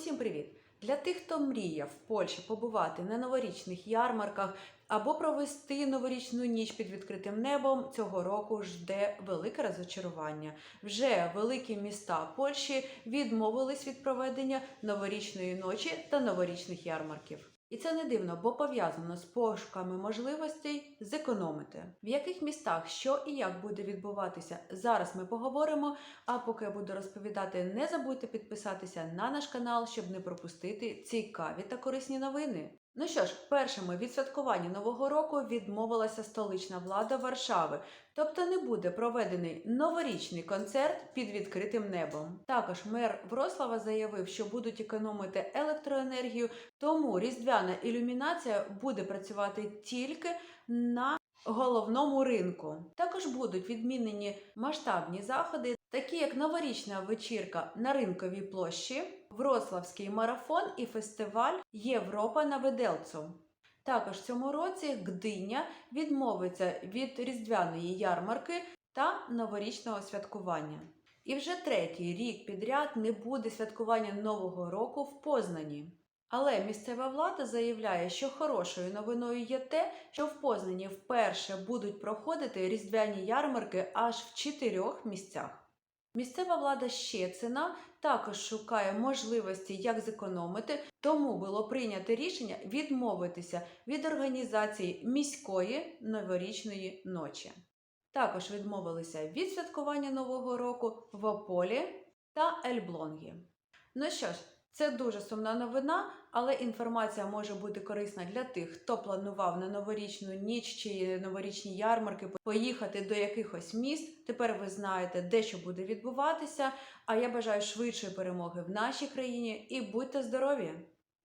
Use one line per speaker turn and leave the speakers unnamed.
Усім привіт! Для тих, хто мріяв в Польщі побувати на новорічних ярмарках або провести новорічну ніч під відкритим небом, цього року жде велике розочарування. Вже великі міста Польщі відмовились від проведення новорічної ночі та новорічних ярмарків. І це не дивно, бо пов'язано з пошуками можливостей зекономити. В яких містах що і як буде відбуватися, зараз ми поговоримо. А поки я буду розповідати, не забудьте підписатися на наш канал, щоб не пропустити цікаві та корисні новини. Ну що ж, першими від святкування нового року відмовилася столична влада Варшави, тобто не буде проведений новорічний концерт під відкритим небом. Також мер Врослава заявив, що будуть економити електроенергію, тому різдвяна ілюмінація буде працювати тільки на головному ринку. Також будуть відмінені масштабні заходи, такі як новорічна вечірка на ринковій площі, Вроцлавський марафон і фестиваль Європа на Веделцу. Також цьому році Гдиня відмовиться від різдвяної ярмарки та новорічного святкування. І вже третій рік підряд не буде святкування Нового року в Познані. Але місцева влада заявляє, що хорошою новиною є те, що в Познані вперше будуть проходити різдвяні ярмарки аж в чотирьох місцях. Місцева влада Щецина також шукає можливості, як зекономити, тому було прийнято рішення відмовитися від організації міської новорічної ночі. Також відмовилися від святкування Нового року в Ополі та Ельблонгі. Ну що ж, це дуже сумна новина, але інформація може бути корисна для тих, хто планував на новорічну ніч чи новорічні ярмарки поїхати до якихось міст. Тепер ви знаєте, де що буде відбуватися. А я бажаю швидшої перемоги в нашій країні і будьте здорові!